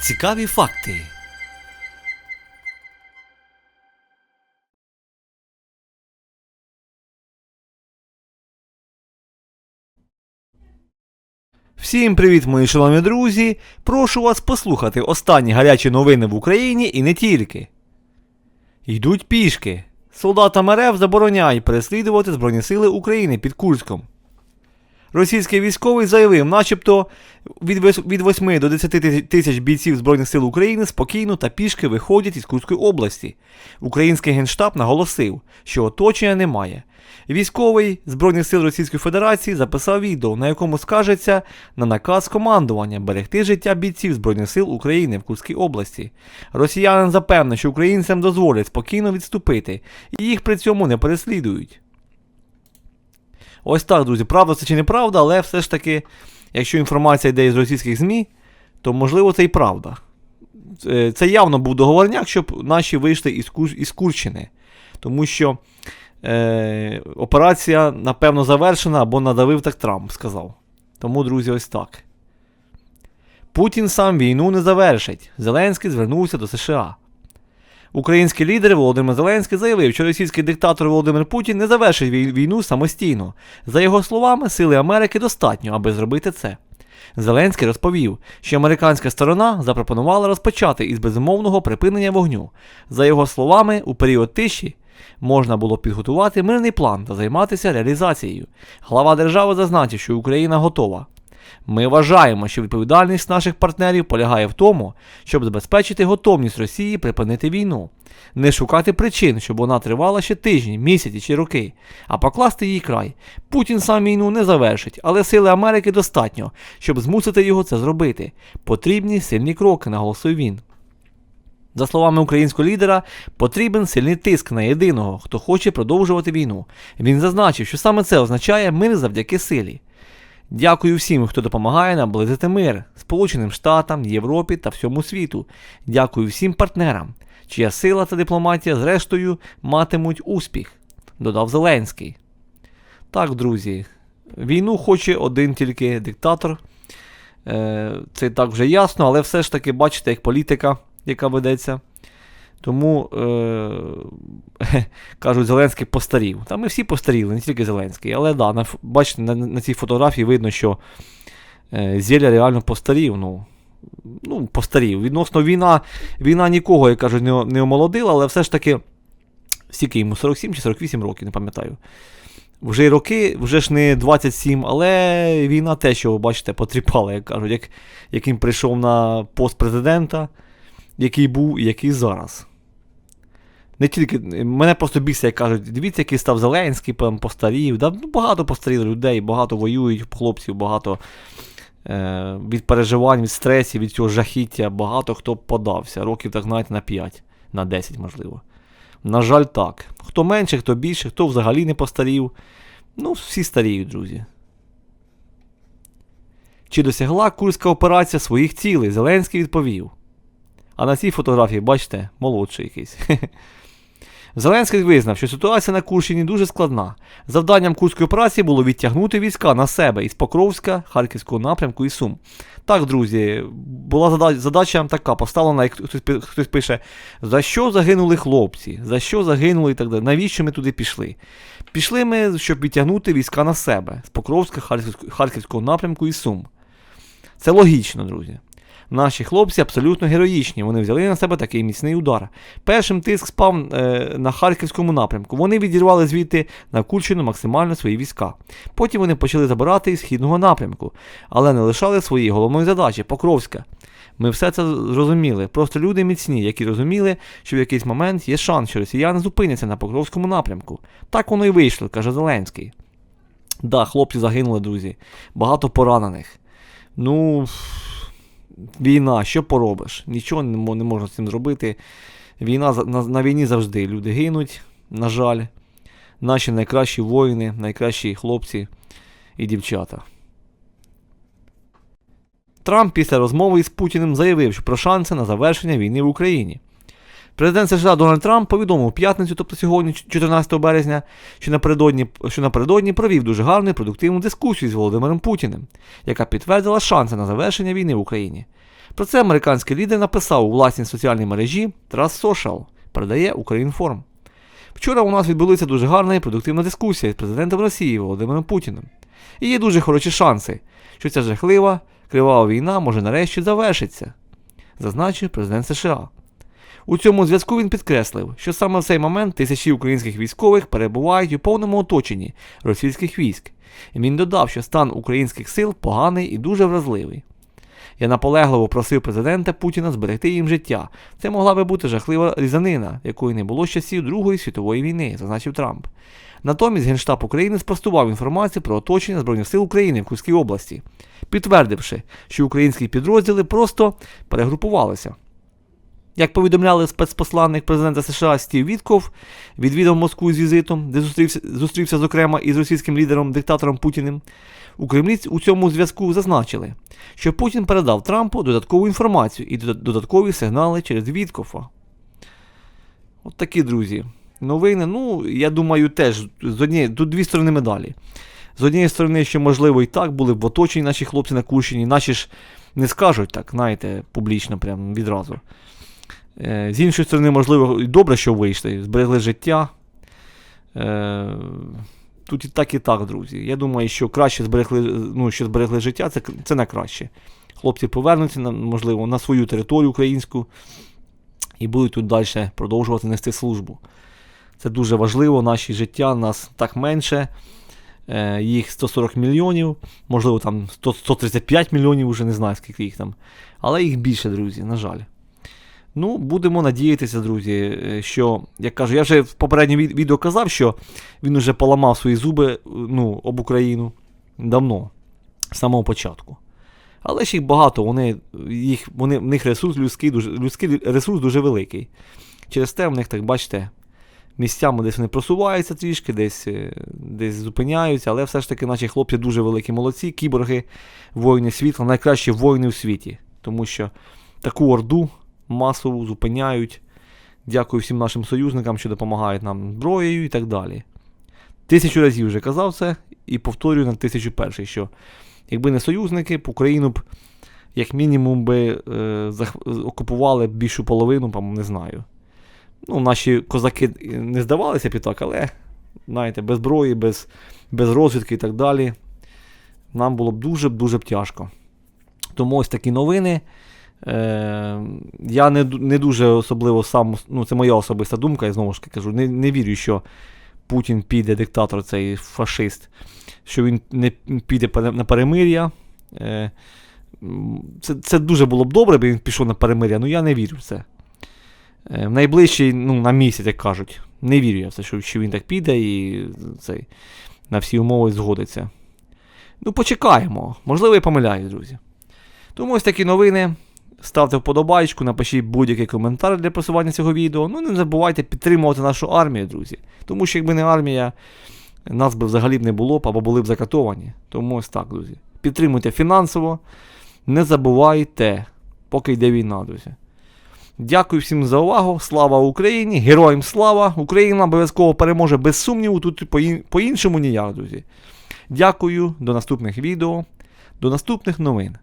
Цікаві факти. Всім привіт, мої шановні друзі! Прошу вас послухати останні гарячі новини в Україні і не тільки. Йдуть пішки. Солдатам РФ забороняють переслідувати Збройні Сили України під Курськом. Російський військовий заявив, начебто від від 8 до 10 тисяч бійців Збройних сил України спокійно та пішки виходять із Курської області. Український генштаб наголосив, що оточення немає. Військовий Збройних сил Російської Федерації записав відео, на якому скажеться на наказ командування берегти життя бійців Збройних сил України в Курській області. Росіянин запевнив, що українцям дозволять спокійно відступити, і їх при цьому не переслідують. Ось так, друзі, правда це чи неправда, але все ж таки, якщо інформація йде із російських ЗМІ, то можливо це і правда. Е, Це явно був договорняк, щоб наші вийшли із, Кур... із Курщини. Тому що е... операція, напевно, завершена або надавив так Трамп, сказав. Тому, друзі, ось так. Путін сам війну не завершить. Зеленський звернувся до США. Український лідер Володимир Зеленський заявив, що російський диктатор Володимир Путін не завершить війну самостійно. За його словами, сили Америки достатньо, аби зробити це. Зеленський розповів, що американська сторона запропонувала розпочати із безумовного припинення вогню. За його словами, у період тиші можна було підготувати мирний план та займатися реалізацією. Глава держави зазначив, що Україна готова. Ми вважаємо, що відповідальність наших партнерів полягає в тому, щоб забезпечити готовність Росії припинити війну, не шукати причин, щоб вона тривала ще тижні, місяці чи роки, а покласти їй край. Путін сам війну не завершить, але сили Америки достатньо, щоб змусити його це зробити. Потрібні сильні кроки, наголосив він. За словами українського лідера, потрібен сильний тиск на єдиного, хто хоче продовжувати війну. Він зазначив, що саме це означає мир завдяки силі. Дякую всім, хто допомагає наблизити мир Сполученим Штатам, Європі та всьому світу. Дякую всім партнерам, чия сила та дипломатія, зрештою, матимуть успіх, додав Зеленський. Так, друзі, війну хоче один тільки диктатор. Е, Це так вже ясно, але все ж таки бачите, як політика, яка ведеться. Тому е, кажуть, Зеленський постарів. Та ми всі постаріли, не тільки Зеленський. Але да, на, бачите, на, на цій фотографії видно, що е, Зєля реально постарів. Ну, ну, постарів. Відносно війна, війна нікого, як кажуть, не, не омолодила, але все ж таки, скільки йому 47 чи 48 років, не пам'ятаю. Вже й роки, вже ж не 27, але війна те, що ви бачите, потріпала, як кажуть, як, як він прийшов на пост президента, який був і який зараз. Не тільки мене просто бісить, як кажуть, дивіться, який став Зеленський, там постарів. Да, ну, багато постаріло людей, багато воюють хлопців, багато е, від переживань, від стресів, від цього жахіття, багато хто подався. Років, так знаєте, на 5, на 10, можливо. На жаль, так. Хто менше, хто більше, хто взагалі не постарів. Ну, всі старіють, друзі. Чи досягла курська операція своїх цілей? Зеленський відповів. А на цій фотографії, бачите, молодший якийсь. Зеленський визнав, що ситуація на Курщині дуже складна. Завданням курської операції було відтягнути війська на себе із Покровська, Харківського напрямку і Сум. Так, друзі, була задача така поставлена, як хтось, хтось пише, за що загинули хлопці, за що загинули і так далі. Навіщо ми туди пішли? Пішли ми, щоб відтягнути війська на себе з Покровська, Харківського, напрямку і Сум. Це логічно, друзі. Наші хлопці абсолютно героїчні. Вони взяли на себе такий міцний удар. Першим тиск спав е, на харківському напрямку. Вони відірвали звідти на Курщину максимально свої війська. Потім вони почали забирати із східного напрямку, але не лишали своєї головної задачі Покровська. Ми все це зрозуміли. Просто люди міцні, які розуміли, що в якийсь момент є шанс, що росіяни зупиняться на Покровському напрямку. Так воно і вийшло, каже Зеленський. Да, хлопці загинули, друзі. Багато поранених. Ну, війна, що поробиш? Нічого не, можна з цим зробити. Війна на, на війні завжди люди гинуть, на жаль. Наші найкращі воїни, найкращі хлопці і дівчата. Трамп після розмови із Путіним заявив, що про шанси на завершення війни в Україні. Президент США Дональд Трамп повідомив у п'ятницю, тобто сьогодні, 14 березня, що напередодні, що напередодні провів дуже гарну і продуктивну дискусію з Володимиром Путіним, яка підтвердила шанси на завершення війни в Україні. Про це американський лідер написав у власній соціальній мережі Trust Social, передає Українформ. Вчора у нас відбулася дуже гарна і продуктивна дискусія з президентом Росії Володимиром Путіним. І є дуже хороші шанси, що ця жахлива, кривава війна може нарешті завершитися, зазначив президент США. У цьому зв'язку він підкреслив, що саме в цей момент тисячі українських військових перебувають у повному оточенні російських військ. Він додав, що стан українських сил поганий і дуже вразливий. Я наполегливо просив президента Путіна зберегти їм життя. Це могла би бути жахлива різанина, якої не було з часів Другої світової війни, зазначив Трамп. Натомість Генштаб України спростував інформацію про оточення Збройних сил України в Курській області, підтвердивши, що українські підрозділи просто перегрупувалися. Як повідомляли спецпосланник президента США Стів Вітков, відвідав Москву з візитом, де зустрівся, зустрівся зокрема із російським лідером диктатором Путіним. У Кремлі у цьому зв'язку зазначили, що Путін передав Трампу додаткову інформацію і додаткові сигнали через Віткофа. От такі, друзі. Новини, ну, я думаю, теж з однієї, тут дві сторони медалі. З однієї сторони, що, можливо, і так були б в оточенні наші хлопці на Курщині, наші ж не скажуть так, знаєте, публічно, прямо відразу. Е, З іншої сторони, можливо, і добре, що вийшли, зберегли життя. Е, Тут і так, і так, друзі. Я думаю, що краще зберегли, ну, що зберегли життя, це, це найкраще. Хлопці повернуться, на- можливо, на свою територію українську і будуть тут далі продовжувати нести службу. Це дуже важливо, наші життя, нас так менше. Е, їх 140 мільйонів, можливо, там 100, 135 мільйонів, вже не знаю, скільки їх там. Але їх більше, друзі, на жаль. Ну, будемо надіятися, друзі, е, що, як кажу, я вже в попередньому відео казав, що він уже поламав свої зуби е, ну, об Україну давно, з самого початку. Але ж їх багато, вони, їх, вони, в них ресурс людський, дуже, людський ресурс дуже великий. Через те в них, так бачите, місцями десь вони просуваються трішки, десь, е, десь зупиняються, але все ж таки наші хлопці дуже великі молодці, кіборги, воїни світла, найкращі воїни у світі. Тому що таку орду масову зупиняють. Дякую всім нашим союзникам, що допомагають нам зброєю і так далі. Тисячу разів вже казав це і повторюю на тисячу перший, що якби не союзники, Україну б як мінімум би е, зах- окупували більшу половину, там, не знаю. Ну, наші козаки не здавалися б так, але, знаєте, без зброї, без, без розвідки і так далі. Нам було б дуже-дуже б тяжко. Тому ось такі новини. Е, я не, не дуже особливо сам, ну це моя особиста думка, я знову ж таки кажу, не, не вірю, що Путін піде, диктатор, цей фашист, що він не піде на перемир'я. Е, це, це дуже було б добре, би він пішов на перемир'я, але я не вірю в це. Е, в найближчий, ну, на місяць, як кажуть, не вірю я в це, що, що він так піде і цей, на всі умови згодиться. Ну, почекаємо. Можливо, я помиляюсь, друзі. Тому ось такі новини. Ставте вподобайку, напишіть будь-який коментар для просування цього відео. Ну не забувайте підтримувати нашу армію, друзі. Тому що якби не армія, нас би взагалі б не було б або були б закатовані. Тому ось так, друзі. Підтримуйте фінансово. Не забувайте, поки йде війна, друзі. Дякую всім за увагу. Слава Україні! Героям слава! Україна обов'язково переможе без сумніву. Тут по- по-іншому ніяк, друзі. Дякую, до наступних відео, до наступних новин.